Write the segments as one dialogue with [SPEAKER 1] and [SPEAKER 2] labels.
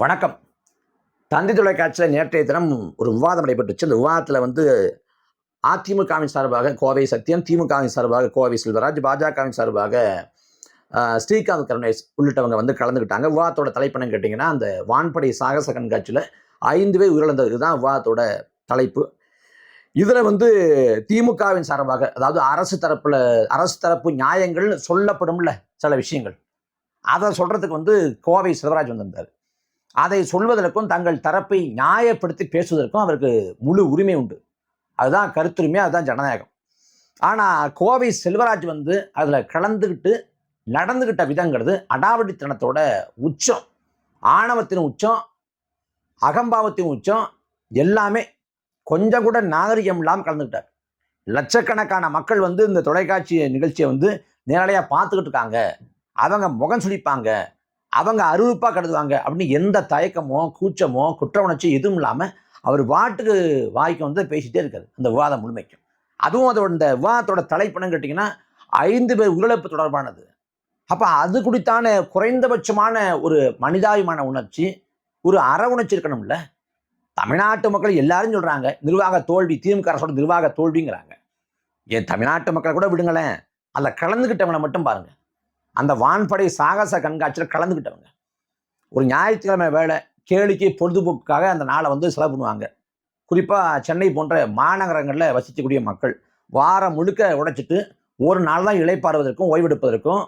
[SPEAKER 1] வணக்கம். தந்தி தொலைக்காட்சியில் நேற்றைய தினம் ஒரு விவாதம் நடைபெற்றுச்சு. அந்த விவாதத்தில் வந்து அதிமுகவின் சார்பாக கோவை சத்தியம் திமுகவின் சார்பாக கோவை செல்வராஜ் பாஜகவின் சார்பாக ஸ்ரீகாந்த் கருணேஷ் உள்ளிட்டவங்க வந்து கலந்துக்கிட்டாங்க விவாதத்தோட தலைப்பணம் கேட்டிங்கன்னா அந்த வான்படை சாகச கண்காட்சியில் ஐந்து பேர் உயிரிழந்தது தான் விவாதத்தோட தலைப்பு. இதில் வந்து திமுகவின் சார்பாக அதாவது அரசு தரப்பில் அரசு தரப்பு நியாயங்கள் சொல்லப்படும்ல சில விஷயங்கள். அதை சொல்கிறதுக்கு வந்து கோவை செல்வராஜ் வந்திருந்தார். அதை சொல்வதற்கும் தங்கள் தரப்பை நியாயப்படுத்தி பேசுவதற்கும் அவருக்கு முழு உரிமை உண்டு. அதுதான் கருத்துரிமை அதுதான் ஜனநாயகம். ஆனால் கோவை செல்வராஜ் வந்து அதில் கலந்துக்கிட்டு நடந்துக்கிட்ட விதங்கிறது அடாவடித்தனத்தோட உச்சம். ஆணவத்தின் உச்சம் அகம்பாவத்தின் உச்சம் எல்லாமே கொஞ்சம் கூட நாகரிகம் இல்லாமல் கலந்துக்கிட்டார் லட்சக்கணக்கான மக்கள் வந்து இந்த தொலைக்காட்சி நிகழ்ச்சியை வந்து நேரடியாக பார்த்துக்கிட்டு இருக்காங்க. அவங்க முகம் சுழிப்பாங்க அவங்க அருவருப்பாக கருதுவாங்க. அப்படின்னு எந்த தயக்கமோ கூச்சமோ குற்ற உணர்ச்சி எதுவும் இல்லாமல் அவர் வாட்டுக்கு வாய்க்கு வந்து பேசிகிட்டே இருக்காரு அந்த விவாதம் முழுமைக்கும். அதுவும் அதோட இந்த விவாதத்தோட தலைப்பணம் கேட்டிங்கன்னா ஐந்து பேர் உயிரிழப்பு தொடர்பானது. அப்போ அது குறித்தான குறைந்தபட்சமான ஒரு மனிதாபிமான உணர்ச்சி ஒரு அற உணர்ச்சி இருக்கணும்ல. தமிழ்நாட்டு மக்கள் எல்லாரும் சொல்கிறாங்க நிர்வாக தோல்வி திமுக அரசோட நிர்வாக தோல்விங்கிறாங்க. ஏன் தமிழ்நாட்டு மக்களை கூட விடுங்களேன். அதில் கலந்துக்கிட்டவங்களை மட்டும் பாருங்கள் அந்த வான்படை சாகச கண்காட்சியில் கலந்துக்கிட்டவங்க ஒரு ஞாயிற்றுக்கிழமை வேலை கேளிக்கை பொழுதுபோக்குக்காக அந்த நாளை வந்து செலவு பண்ணுவாங்க. குறிப்பாக சென்னை போன்ற மாநகரங்களில் வசிக்கக்கூடிய மக்கள் வாரம் முழுக்க உடைச்சிட்டு ஒரு நாள் தான் இளைப்பாறுவதற்கும் ஓய்வெடுப்பதற்கும்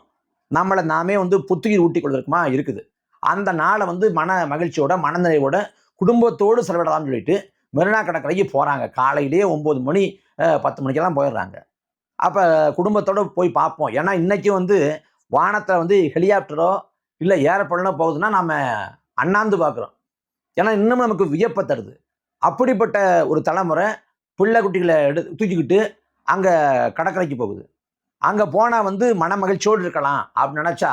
[SPEAKER 1] நம்மளை நாமே வந்து புத்துயிர் ஊட்டி கொள்வதற்குமா இருக்குது. அந்த நாளை வந்து மன மகிழ்ச்சியோட மனநிறைவோட குடும்பத்தோடு செலவிடலாம்னு சொல்லிட்டு மெரினா கடற்கரைக்கு போகிறாங்க காலையிலேயே ஒம்பது மணி பத்து மணிக்கெல்லாம் போயிடுறாங்க. அப்போ குடும்பத்தோடு போய் பார்ப்போம். ஏன்னா இன்றைக்கி வந்து வானத்தில் வந்து ஹெலிகாப்டரோ இல்லை ஏரோப்ளேனோ போகுதுன்னா நம்ம அண்ணாந்து பார்க்குறோம் ஏன்னா இன்னும் நமக்கு வியப்பை தருது. அப்படிப்பட்ட ஒரு தலைமுறை பிள்ளை குட்டிகளை எடு தூக்கிக்கிட்டு அங்கே கடற்கரைக்கு போகுது. அங்கே போனால் வந்து மன மகிழ்ச்சியோடு இருக்கலாம் அப்படின்னு நினச்சா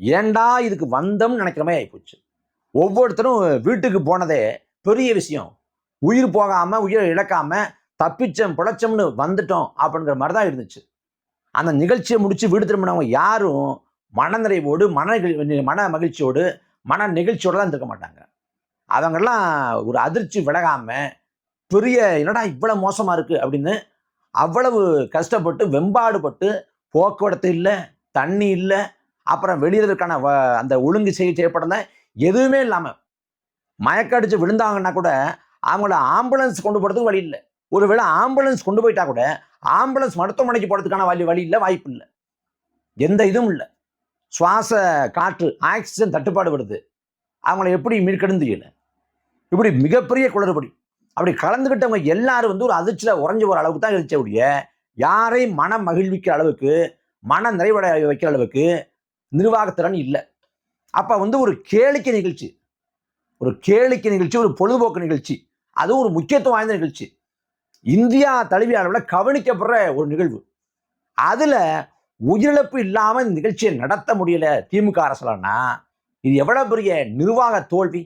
[SPEAKER 1] ஏண்டா இதுக்கு வந்தோம்னு நினைக்கிற மாதிரி ஆகிப்போச்சு ஒவ்வொருத்தரும் வீட்டுக்கு போனதே பெரிய விஷயம். உயிர் போகாமல் உயிரை இழக்காமல் தப்பிச்சோம் பிழைச்சோம்னு வந்துட்டோம் அப்படிங்கிற மாதிரி தான் இருந்துச்சு. அந்த நிகழ்ச்சியை முடித்து வீடு திரும்பினவங்க யாரும் மனநிறைவோடு மன நிகழ்- மன மகிழ்ச்சியோடு மன நிகழ்ச்சியோடலாம் இருக்க மாட்டாங்க. அவங்கெல்லாம் ஒரு அதிர்ச்சி விலகாமல் பெரிய என்னடா இவ்வளோ மோசமாக இருக்குது அப்படின்னு அவ்வளவு கஷ்டப்பட்டு வெம்பாடுபட்டு போக்குவரத்து இல்லை தண்ணி இல்லை அப்புறம் வெளியிறதுக்கான வ- அந்த ஒழுங்கு செய்ய செய்யப்படல எதுவுமே இல்லாமல் மயக்கடிச்சு விழுந்தாங்கன்னா கூட அவங்கள ஆம்புலன்ஸ் கொண்டு போகிறதுக்கு வழி இல்லை. ஒருவேளை ஆம்புலன்ஸ் கொண்டு போயிட்டா கூட ஆம்புலன்ஸ் மருத்துவமனைக்கு போகிறதுக்கான வழி வழி இல்லை வாய்ப்பு இல்லை. எந்த இதுவும் இல்லை. சுவாச காற்று ஆக்சிஜன் தட்டுப்பாடு வருது. அவங்கள எப்படி மீட்கணும்னு தெரியல. இப்படி மிகப்பெரிய குளறுபடி. அப்படி கலந்துக்கிட்டவங்க எல்லாரும் வந்து ஒரு அதிர்ச்சியில் உறைஞ்சி போகிற அளவுக்கு தான் இருந்துச்சே ஒழிய யாரையும் மன மகிழ்விக்கிற அளவுக்கு மன நிறைவடை வைக்கிற அளவுக்கு நிர்வாகத்திறன் இல்லை. அப்போ வந்து ஒரு கேளிக்கை நிகழ்ச்சி. ஒரு கேளிக்கை நிகழ்ச்சி ஒரு பொழுதுபோக்கு நிகழ்ச்சி. அதுவும் ஒரு முக்கியத்துவம் வாய்ந்த நிகழ்ச்சி. இந்தியா தழுவிய அளவில் கவனிக்கப்படுற ஒரு நிகழ்வு. அதில் உயிரிழப்பு இல்லாமல் இந்த நிகழ்ச்சியை நடத்த முடியல திமுக அரசுலன்னா இது எவ்வளோ பெரிய நிர்வாக தோல்வி?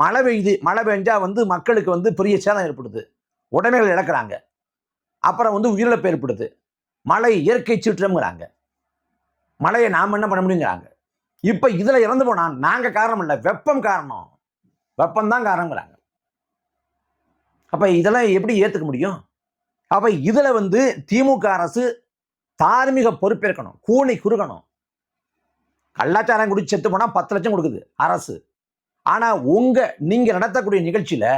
[SPEAKER 1] மழை பெய்யுது மழை பெஞ்சால் வந்து மக்களுக்கு வந்து பெரிய சேதம் ஏற்படுது. உடைமைகள் இழக்கிறாங்க. அப்புறம் வந்து உயிரிழப்பு ஏற்படுது. மழை இயற்கை சீற்றம்ங்கிறாங்க. மழையை நாம் என்ன பண்ண முடியுங்கிறாங்க. இப்போ இதில் இறந்து போனால் நாங்கள் காரணம் இல்லை வெப்பம் காரணம். வெப்பம் தான் காரணங்கிறாங்க அப்போ இதெல்லாம் எப்படி ஏற்றுக்க முடியும்? அப்போ இதில் வந்து திமுக அரசு தார்மீக பொறுப்பேற்கணும். கூணி குறுகணும். கள்ளாச்சாரம் குடிச்சு செத்து போனால் பத்து லட்சம் கொடுக்குது அரசு. ஆனால் உங்கள் நீங்கள் நடத்தக்கூடிய நிகழ்ச்சியில்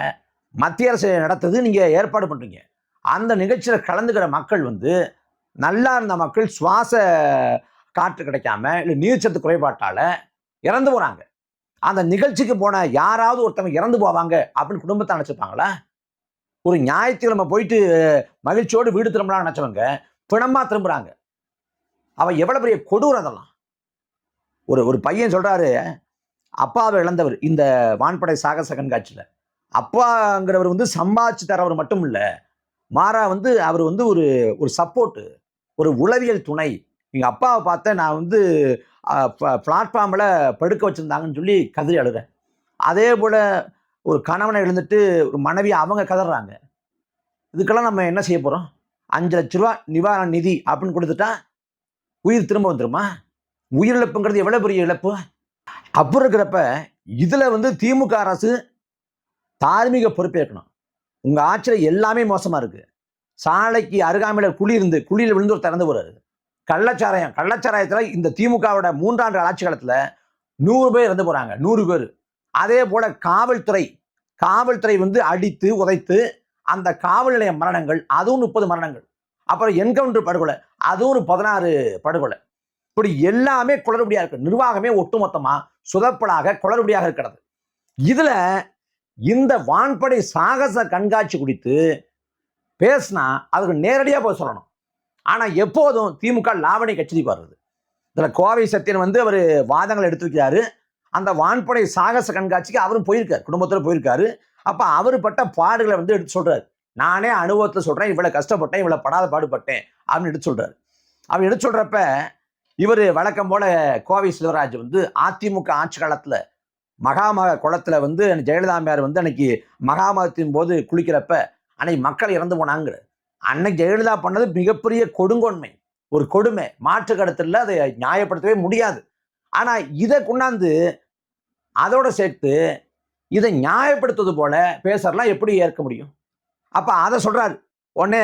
[SPEAKER 1] மத்திய அரசு நடத்துறது நீங்கள் ஏற்பாடு பண்ணுறீங்க அந்த நிகழ்ச்சியில் கலந்துக்கிற மக்கள் வந்து நல்லா இருந்த மக்கள் சுவாச காற்று கிடைக்காம இல்லை நீர்ச்சத்து குறைபாட்டால் இறந்து போகிறாங்க அந்த நிகழ்ச்சிக்கு போன யாராவது ஒருத்தவங்க இறந்து போவாங்க அப்படின்னு குடும்பத்தை நினச்சிப்பாங்களா ஒரு ஞாயிற்றுக்கிழமை போயிட்டு மகிழ்ச்சியோடு வீடு திரும்பலாம்னு நினச்சவங்க பிணமாக திரும்புகிறாங்க அவன் எவ்வளோ பெரிய கொடூரம் அதெல்லாம். ஒரு ஒரு பையன் சொல்கிறாரு அப்பாவை இழந்தவர் இந்த வான்படை சாகச கண்காட்சியில். அப்பாங்கிறவர் வந்து சம்பாதிச்சு தரவர் மட்டும் இல்லை மாறா வந்து அவர் வந்து ஒரு ஒரு சப்போர்ட்டு ஒரு உளவியல் துணை. எங்கள் அப்பாவை பார்த்தேன் நான் வந்து பிளாட்ஃபார்மில் படுக்க வச்சுருந்தாங்கன்னு சொல்லி கதறி அழுகிறேன் அதே போல் ஒரு கணவனை எழுந்துட்டு ஒரு மனைவி அவங்க கதறாங்க. இதுக்கெல்லாம் நம்ம என்ன செய்ய போகிறோம் அஞ்சு லட்ச ரூபா நிவாரண நிதி அப்படின்னு கொடுத்துட்டா உயிர் திரும்ப வந்துருமா? உயிரிழப்புங்கிறது எவ்வளோ பெரிய இழப்பு? அப்புறம் இருக்கிறப்ப இதில் வந்து திமுக அரசு தார்மீக பொறுப்பேற்கணும் உங்கள் ஆட்சியில் எல்லாமே மோசமாக இருக்குது சாலைக்கு அருகாமையில் குழி இருந்து குழியில் விழுந்து ஒரு திறந்து போறாரு. கள்ளச்சாராயம் கள்ளச்சாராயத்தில் இந்த திமுகவோட மூன்றாண்டு ஆட்சி காலத்தில் நூறு பேர் இறந்து போகிறாங்க நூறு பேர். அதே போல காவல்துறை காவல்துறை வந்து அடித்து உதைத்து அந்த காவல் நிலைய மரணங்கள் அதுவும் முப்பது மரணங்கள். அப்புறம் என்கவுண்டர் படுகொலை அதுவும் ஒரு பதினாறு படுகொலை. இப்படி எல்லாமே குளறுபடியாக இருக்கு. நிர்வாகமே ஒட்டுமொத்தமாக சுதப்பலாக குளறுபடியாக இருக்கிறது. இதில் இந்த வான்படை சாகச கண்காட்சி குறித்து பேசினா அதுக்கு நேரடியாக போய் சொல்லணும். ஆனால் எப்போதும் திமுக லாவணி கட்சி வருது இதில் கோவை சத்தியன் வந்து அவர் வாதங்கள் எடுத்து வைக்கிறாரு அந்த வான்படை சாகச கண்காட்சிக்கு அவரும் போயிருக்கார் குடும்பத்தில் போயிருக்காரு. அப்போ அவர் பட்ட பாடுகளை வந்து எடுத்து சொல்கிறார் நானே அனுபவத்தில் சொல்கிறேன் இவ்வளோ கஷ்டப்பட்டேன் இவ்வளோ படாத பாடுபட்டேன் அப்படின்னு எடுத்து சொல்கிறாரு அவர் எடுத்து சொல்கிறப்ப இவர் வழக்கம் போல கோவை சிவராஜ் வந்து அதிமுக ஆட்சி காலத்தில் மகாமக குளத்தில் வந்து ஜெயலலிதா வந்து அன்னைக்கு மகாமகத்தின் போது குளிக்கிறப்ப அன்னைக்கு மக்கள் இறந்து போனாங்கிற அன்னைக்கு ஜெயலலிதா பண்ணது மிகப்பெரிய கொடுங்கொன்மை. ஒரு கொடுமை. மாற்று கடத்தில் அதை நியாயப்படுத்தவே முடியாது. ஆனால் இதை கொண்டாந்து அதோட சேர்த்து இதை நியாயப்படுத்துவது போல பேசுறலாம் எப்படி ஏற்க முடியும்? அப்போ அதை சொல்கிறாரு உடனே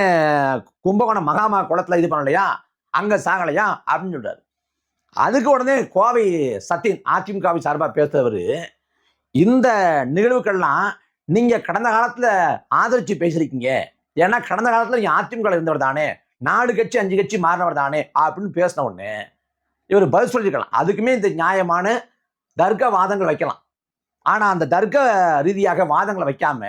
[SPEAKER 1] கும்பகோணம் மகாமா குளத்தில் இது பண்ணலையா? அங்கே சாகலையா? அப்படின்னு சொல்கிறாரு அதுக்கு உடனே கோவை சத்தியன் அதிமுகவை சார்பாக பேசுறவர் இந்த நிகழ்வுக்கள்லாம் நீங்கள் கடந்த காலத்தில் ஆதரித்து பேசியிருக்கீங்க ஏன்னா கடந்த காலத்தில் நீங்கள் அதிமுக இருந்தவர் தானே. நாலு கட்சி அஞ்சு கட்சி மாறினவர் தானே. அப்படின்னு பேசின உடனே இவர் பதில் சொல்லியிருக்கலாம். அதுக்குமே இந்த நியாயமான தர்க்க வாதங்கள் வைக்கலாம். ஆனால் அந்த தர்க்க ரீதியாக வாதங்களை வைக்காம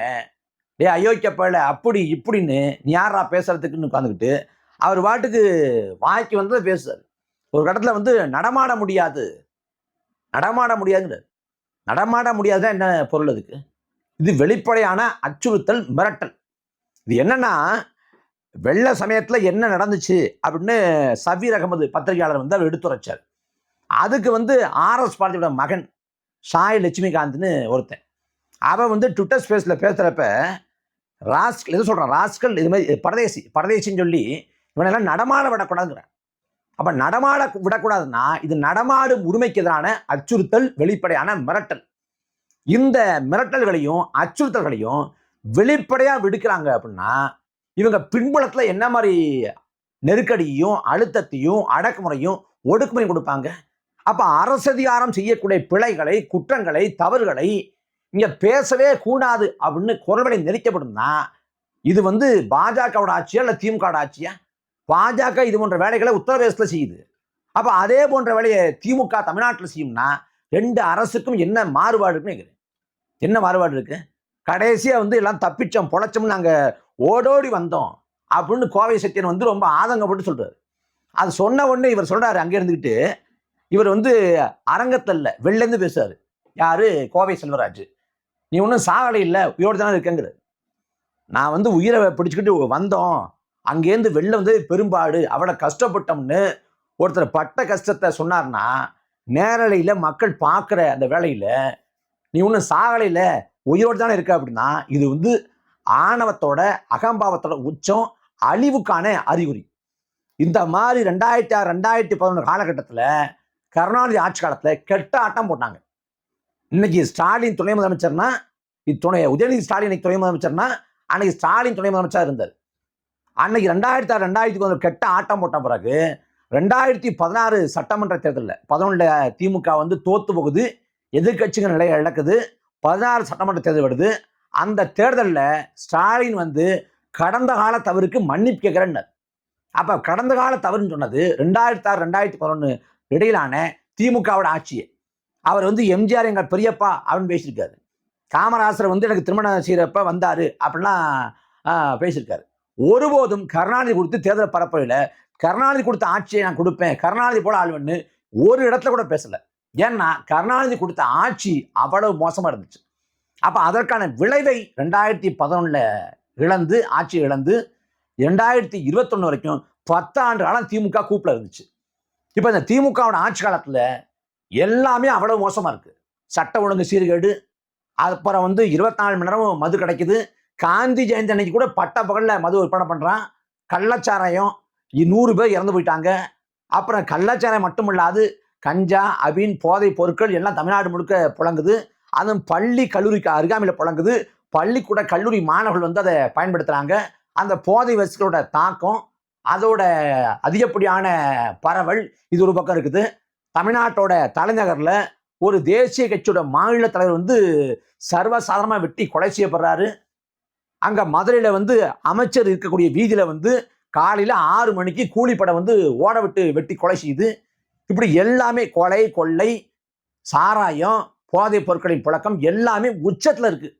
[SPEAKER 1] டே அயோக்கியப்பல அப்படி இப்படின்னு நீ யாரா பேசுறதுக்குன்னு உட்காந்துக்கிட்டு அவர் பாட்டுக்கு வாய்க்கு வந்ததை பேசுறாரு. ஒரு கட்டத்தில் வந்து நடமாட முடியாது. நடமாட முடியாதுங்கிறார். நடமாட முடியாதுதான் என்ன பொருள் அதுக்கு? இது வெளிப்படையான அச்சுறுத்தல் மிரட்டல். இது என்னன்னா வெள்ள சமயத்தில் என்ன நடந்துச்சு? அப்படின்னு சபீர் அகமது பத்திரிகையாளர் வந்து அவர் எடுத்துரைச்சார். அதுக்கு வந்து ஆர்எஸ் பாரதியோட மகன் சாய் லட்சுமிகாந்த்னு ஒருத்தன். அவன் வந்து ட்விட்டர் ஸ்பேஸில் பேசுகிறப்ப ராஸ்கல் எது சொல்கிறான் ராஸ்கல் இது மாதிரி பரதேசி பரதேசின்னு சொல்லி இவனெல்லாம் நடமாட விடக்கூடாதுங்கிறான். அப்போ நடமாட விடக்கூடாதுன்னா இது நடமாடும் உரிமைக்கு எதிரான அச்சுறுத்தல் வெளிப்படையான மிரட்டல். இந்த மிரட்டல்களையும் அச்சுறுத்தல்களையும் வெளிப்படையாக விடுக்கிறாங்க அப்படின்னா இவங்க பின்புலத்தில் என்ன மாதிரி நெருக்கடியையும் அழுத்தத்தையும் அடக்குமுறையும் ஒடுக்குமுறையும் கொடுப்பாங்க? அப்போ அரசதிகாரம் செய்யக்கூடிய பிழைகளை குற்றங்களை தவறுகளை இங்கே பேசவே கூடாது அப்படின்னு குரல்களை நெரிக்கப்படும்னா இது வந்து பாஜகவோட ஆட்சியா இல்லை திமுக ஆட்சியா? பாஜக இது போன்ற வேலைகளை உத்தரப்பிரதேசத்தில் செய்யுது. அப்போ அதே போன்ற வேலையை திமுக தமிழ்நாட்டில் செய்யும்னா ரெண்டு அரசுக்கும் என்ன மாறுபாடு இருக்குன்னு கேட்குறேன் என்ன மாறுபாடு இருக்கு? கடைசியாக வந்து எல்லாம் தப்பிச்சோம் பொழைச்சோம் நாங்கள் ஓடோடி வந்தோம் அப்படின்னு கோவை சத்தியன் வந்து ரொம்ப ஆதங்கப்பட்டு சொல்கிறாரு அது சொன்ன உடனே இவர் சொல்கிறாரு அங்கே இருந்துக்கிட்டு இவர் வந்து அரங்கத்தில் இல்லை வெளிலேருந்து பேசுறாரு. யாரு? கோவை செல்வராஜ். நீ ஒன்றும் சாகலை இல்லை உயிரோடு தானே இருக்கங்கிறது நான் வந்து உயிரை பிடிச்சிக்கிட்டு வந்தோம். அங்கேருந்து வெளில வந்து பெரும்பாடு. அவ்வளோ கஷ்டப்பட்டோம்னு ஒருத்தர் பட்ட கஷ்டத்தை சொன்னார்னா நேரலையில் மக்கள் பார்க்குற அந்த வேலையில் நீ ஒன்றும் சாகலையில் உயிரோடு தானே இருக்க அப்படின்னா இது வந்து ஆணவத்தோட அகம்பாவத்தோட உச்சம் அழிவுக்கான அறிகுறி. இந்த மாதிரி ரெண்டாயிரத்தி ஆறு ரெண்டாயிரத்தி பதினொன்று காலகட்டத்தில் கருணாநிதி ஆட்சி காலத்தில் கெட்ட ஆட்டம் போட்டாங்க. இன்னைக்கு ஸ்டாலின் துணை முதலமைச்சர்னா இது துணை உதயநிதி ஸ்டாலின் துணை முதலமைச்சர்னா அன்னைக்கு ஸ்டாலின் துணை முதலமைச்சராக இருந்தார். அன்னைக்கு ரெண்டாயிரத்தி ஆறு ரெண்டாயிரத்தி பதினொன்று கெட்ட ஆட்டம் போட்ட பிறகு ரெண்டாயிரத்தி பதினாறு சட்டமன்ற தேர்தலில் பதினொன்றில் திமுக வந்து தோத்து போகுது எதிர்க்கட்சிகள் நிலையை இழக்குது பதினாறு சட்டமன்ற தேர்தல் வருது. அந்த தேர்தலில் ஸ்டாலின் வந்து கடந்த கால தவறுக்கு மன்னிப்பு கேட்குறேன்னார் அப்போ கடந்த கால தவறுன்னு சொன்னது ரெண்டாயிரத்தி ஆறு ரெண்டாயிரத்தி பதினொன்று இடையிலான திமுகவோட ஆட்சியை அவர் வந்து எம்ஜிஆர் எங்கள் பெரியப்பா அப்படின்னு பேசியிருக்காரு. காமராசர் வந்து எனக்கு திருமணம் செய்கிறப்ப வந்தார் அப்படின்லாம் பேசியிருக்காரு. ஒருபோதும் கருணாநிதி கொடுத்து தேர்தல் பரப்பையில் கருணாநிதி கொடுத்த ஆட்சியை நான் கொடுப்பேன். கருணாநிதி போல ஆளுவன்னு ஒரு இடத்துல கூட பேசலை. ஏன்னா கருணாநிதி கொடுத்த ஆட்சி அவ்வளவு மோசமாக இருந்துச்சு. அப்போ அதற்கான விளைவை ரெண்டாயிரத்தி பதினொன்னில் இழந்து ஆட்சி இழந்து ரெண்டாயிரத்தி இருபத்தொன்று வரைக்கும் பத்தாண்டு காலம் திமுக கூப்பில் இருந்துச்சு. இப்போ இந்த திமுகவோட ஆட்சி காலத்தில் எல்லாமே அவ்வளவு மோசமாக இருக்குது சட்ட ஒழுங்கு சீர்கேடு அப்புறம் வந்து இருபத்தி நாலு மணி நேரமும் மது கிடைக்குது. காந்தி ஜெயந்தி அன்னைக்கு கூட பட்ட பகலில் மது விற்பனை பண்ணுறான் கள்ளச்சாராயம் நூறு பேர் இறந்து போயிட்டாங்க. அப்புறம் கள்ளச்சாராயம் மட்டும் இல்லாது கஞ்சா அபின் போதை பொருட்கள் எல்லாம் தமிழ்நாடு முழுக்க புழங்குது. அதுவும் பள்ளி கல்லூரிக்கு அருகாமையில் புழங்குது. பள்ளிக்கூட கல்லூரி மாணவர்கள் வந்து அதை பயன்படுத்துகிறாங்க அந்த போதை வசுகளோட தாக்கம் அதோட அதிகப்படியான பரவல் இது ஒரு பக்கம் இருக்குது. தமிழ்நாட்டோட தலைநகரில் ஒரு தேசிய கட்சியோட மாநில தலைவர் வந்து சர்வசாதாரணமாக வெட்டி கொலை செய்யப்படுறாரு. அங்கே மதுரையில் வந்து அமைச்சர் இருக்கக்கூடிய வீதியில் வந்து காலையில் ஆறு மணிக்கு கூலிப்படை வந்து ஓட விட்டு வெட்டி கொலை செய்யுது இப்படி எல்லாமே கொலை கொள்ளை சாராயம் போதைப் பொருட்களின் புழக்கம் எல்லாமே உச்சத்தில் இருக்குது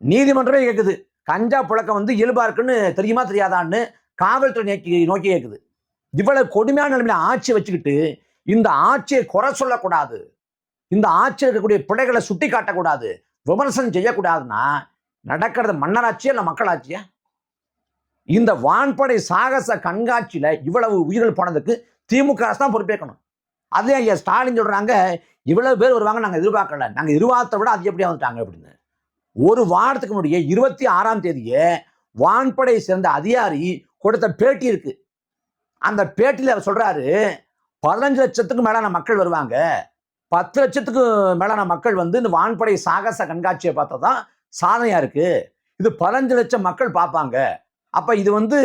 [SPEAKER 1] நீதிமன்றமே கேட்குது கஞ்சா புழக்கம் வந்து இயல்பாக இருக்குன்னு தெரியுமா தெரியாதான்னு காவல்துறை நோக்கி நோக்கி கேட்குது இவ்வளவு கொடுமையான நிலைமையில ஆட்சி வச்சுக்கிட்டு இந்த ஆட்சியை குறை சொல்லக்கூடாது. இந்த ஆட்சியில் இருக்கக்கூடிய பிழைகளை சுட்டி காட்டக்கூடாது விமர்சனம் செய்யக்கூடாதுன்னா நடக்கிறது மன்னராட்சியா இல்லை மக்களாட்சியா? இந்த வான்படை சாகச கண்காட்சியில இவ்வளவு உயிர்கள் போனதுக்கு திமுக அரசு தான் பொறுப்பேற்கணும். அதே ஐயா ஸ்டாலின் சொல்றாங்க இவ்வளவு பேர் வருவாங்க நாங்கள் எதிர்பார்க்கல. நாங்கள் எதிர்பார்த்த விட அது எப்படியா வந்துட்டாங்க அப்படின்னு. ஒரு வாரத்துக்கு முன்னாடியே இருபத்தி ஆறாம் தேதியே வான்படை சேர்ந்த அதிகாரி கொடுத்த பேட்டி இருக்கு. அந்த பேட்டியில் அவர் சொல்கிறாரு பதினஞ்சு லட்சத்துக்கு மேலான மக்கள் வருவாங்க. பத்து லட்சத்துக்கு மேலான மக்கள் வந்து இந்த வான்படை சாகச கண்காட்சியை பார்த்தா தான் சாதனையாக இருக்குது இது பதினஞ்சு லட்சம் மக்கள் பார்ப்பாங்க. அப்போ இது வந்து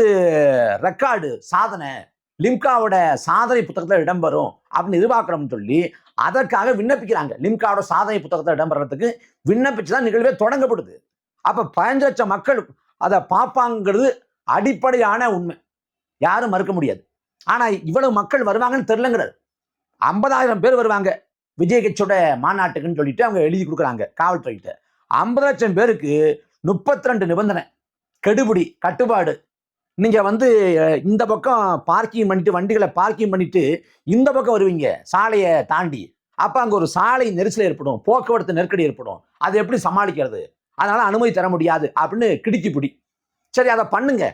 [SPEAKER 1] ரெக்கார்டு சாதனை. லிம்காவோட சாதனை புத்தகத்தில் இடம்பெறும் அப்படின்னு எதிர்பார்க்குறோம்னு சொல்லி அதற்காக விண்ணப்பிக்கிறாங்க. லிம்காவோட சாதனை புத்தகத்தில் இடம்பெறதுக்கு விண்ணப்பிச்சு தான் நிகழ்வே தொடங்கப்படுது. அப்போ பதினஞ்சு லட்சம் மக்கள் அதை பார்ப்பாங்கிறது அடிப்படையான உண்மை. யாரும் மறுக்க முடியாது. ஆனால் இவ்வளவு மக்கள் வருவாங்கன்னு தெரிலங்கிறார் ஐம்பதாயிரம் பேர் வருவாங்க. விஜய் கட்சியோட மாநாட்டுக்குன்னு சொல்லிட்டு அவங்க எழுதி கொடுக்குறாங்க காவல்துறைகிட்ட ஐம்பது லட்சம் பேருக்கு முப்பத்தி ரெண்டு நிபந்தனை. கெடுபிடி கட்டுப்பாடு. நீங்கள் வந்து இந்த பக்கம் பார்க்கிங் பண்ணிட்டு வண்டிகளை பார்க்கிங் பண்ணிட்டு இந்த பக்கம் வருவீங்க சாலையை தாண்டி. அப்போ அங்கே ஒரு சாலை நெரிசல் ஏற்படும் போக்குவரத்து நெருக்கடி ஏற்படும். அதை எப்படி சமாளிக்கிறது? அதனால் அனுமதி தர முடியாது அப்படின்னு கிடிக்கி பிடி. சரி அதை பண்ணுங்க.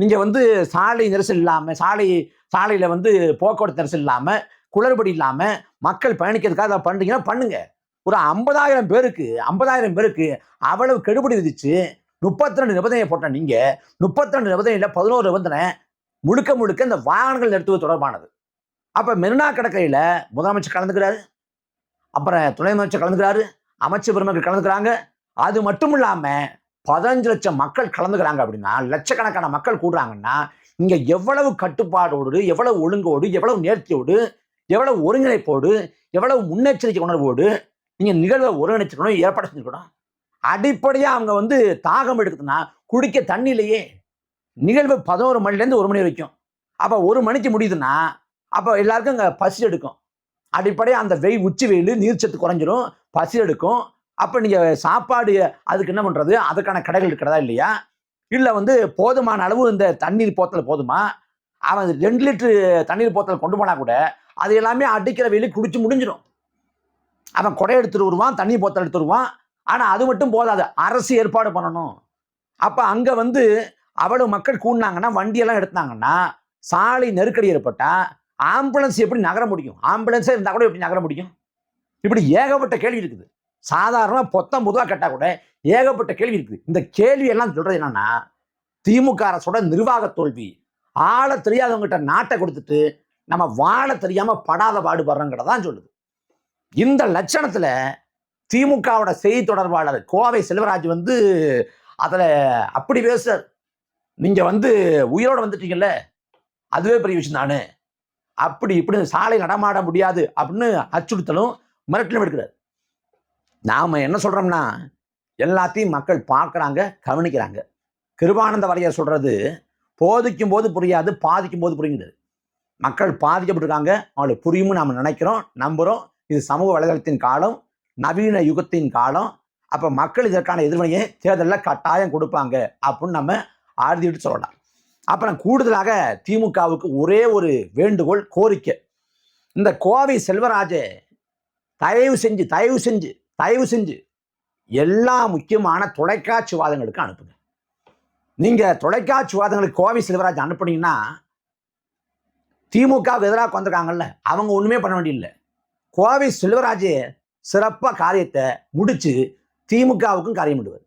[SPEAKER 1] நீங்க வந்து சாலை நெரிசல் இல்லாம சாலை சாலையில வந்து போக்குவரத்து நெரிசல் இல்லாம குளறுபடி இல்லாம மக்கள் பயணிக்கிறதுக்காக அதை பண்ணுறீங்கன்னா பண்ணுங்க. ஒரு ஐம்பதாயிரம் பேருக்கு ஐம்பதாயிரம் பேருக்கு அவ்வளவு கெடுபடி விதிச்சு முப்பத்தி ரெண்டு நிபந்தனை போட்ட நீங்க முப்பத்தி ரெண்டு நிபந்தனையில பதினோரு நிபந்தனை முழுக்க முழுக்க இந்த வாகனங்கள் நிறுத்துவது தொடர்பானது. அப்ப மெரினா கடற்கரையில முதலமைச்சர் கலந்துக்கிறாரு. அப்புறம் துணை அமைச்சர் கலந்துக்கிறாரு. அமைச்சர் பெருமக்கள் கலந்துக்கிறாங்க. அது மட்டும் இல்லாம பதினஞ்சு லட்சம் மக்கள் கலந்துக்கிறாங்க அப்படின்னா லட்சக்கணக்கான மக்கள் கூடுறாங்கன்னா இங்கே எவ்வளவு கட்டுப்பாடோடு எவ்வளவு ஒழுங்கோடு எவ்வளவு நேர்த்தியோடு எவ்வளவு ஒருங்கிணைப்போடு எவ்வளவு முன்னெச்சரிக்கை உணர்வோடு நீங்கள் நிகழ்வை ஒருங்கிணைச்சிக்கணும் ஏற்பாடு செஞ்சுக்கணும் அடிப்படையாக அவங்க வந்து தாகம் எடுக்குதுன்னா குடிக்க தண்ணி இல்லையே நிகழ்வு பதினோரு மணிலேருந்து ஒரு மணி வரைக்கும். அப்போ ஒரு மணிக்கு முடியுதுன்னா அப்போ எல்லாருக்கும் அங்கே பசி எடுக்கும். அடிப்படையாக அந்த வெயில் உச்சி வெயில் நீர்ச்சத்து குறைஞ்சிரும் பசி எடுக்கும். அப்போ நீங்கள் சாப்பாடு அதுக்கு என்ன பண்ணுறது அதுக்கான கடைகள் இருக்கிறதா இல்லையா? இல்லை வந்து போதுமான அளவு இந்த தண்ணீர் போத்தல் போதுமா? அவன் ரெண்டு லிட்டரு தண்ணீர் போத்தல் கொண்டு போனால் கூட அது எல்லாமே அடிக்கிற வெளியே குடிச்சு முடிஞ்சிடும். அவன் கொடை எடுத்துட்டு வருவான் தண்ணி போத்தல் எடுத்து வருவான். ஆனால் அது மட்டும் போதாது அரசு ஏற்பாடு பண்ணணும். அப்போ அங்கே வந்து அவ்வளவு மக்கள் கூடினாங்கன்னா வண்டியெல்லாம் எடுத்தாங்கன்னா சாலை நெருக்கடி ஏற்பட்டால் ஆம்புலன்ஸ் எப்படி நகர முடியும்? ஆம்புலன்ஸே இருந்தால் கூட எப்படி நகர முடியும்? இப்படி ஏகப்பட்ட கேள்வி இருக்குது. சாதாரணமாக பொத்தம் பொதுவாக கேட்டால் கூட ஏகப்பட்ட கேள்வி இருக்குது இந்த கேள்வி எல்லாம் சொல்றது என்னன்னா திமுக அரசோட நிர்வாக தோல்வி. ஆள தெரியாதவங்ககிட்ட நாட்டை கொடுத்துட்டு நம்ம வாழ தெரியாம படாத பாடுபடுறோங்கிறதான் சொல்லுது. இந்த லட்சணத்துல திமுகவோட செய்தி தொடர்பாளர் கோவை செல்வராஜ் வந்து அதில் அப்படி பேசுறார். நீங்கள் வந்து உயிரோட வந்துட்டீங்கல்ல அதுவே பெரிய விஷயம் தானே. அப்படி இப்படி சாலை நடமாட முடியாது அப்படின்னு அச்சுறுத்தலும் மிரட்டலும் எடுக்கிறார். நாம் என்ன சொல்கிறோம்னா எல்லாத்தையும் மக்கள் பார்க்குறாங்க கவனிக்கிறாங்க. கிருபானந்த வரையர் சொல்கிறது போதிக்கும் போது புரியாது பாதிக்கும் போது புரியுது மக்கள் பாதிக்கப்பட்டிருக்காங்க அவங்களுக்கு புரியும்னு நாம் நினைக்கிறோம் நம்புகிறோம் இது சமூக வலைதளத்தின் காலம் நவீன யுகத்தின் காலம். அப்போ மக்கள் இதற்கான எதிர்வினையை தேர்தலில் கட்டாயம் கொடுப்பாங்க அப்படின்னு நம்ம ஆறுதிட்டு சொல்லலாம். அப்புறம் கூடுதலாக திமுகவுக்கு ஒரே ஒரு வேண்டுகோள் கோரிக்கை. இந்த கோவை செல்வராஜை தயவு செஞ்சு தயவு செஞ்சு தயவு செஞ்சு எல்லா முக்கியமான தொலைக்காட்சி வாதங்களுக்கு அனுப்புங்க. நீங்கள் தொலைக்காட்சி வாதங்களுக்கு கோவை செல்வராஜ் அனுப்புனீங்கன்னா திமுகவுக்கு எதிராக வந்திருக்காங்கல்ல அவங்க ஒன்றுமே பண்ண வேண்டியதில்லை கோவை செல்வராஜ் சிறப்பாக காரியத்தை முடித்து திமுகவுக்கும் காரியம் விடுவார்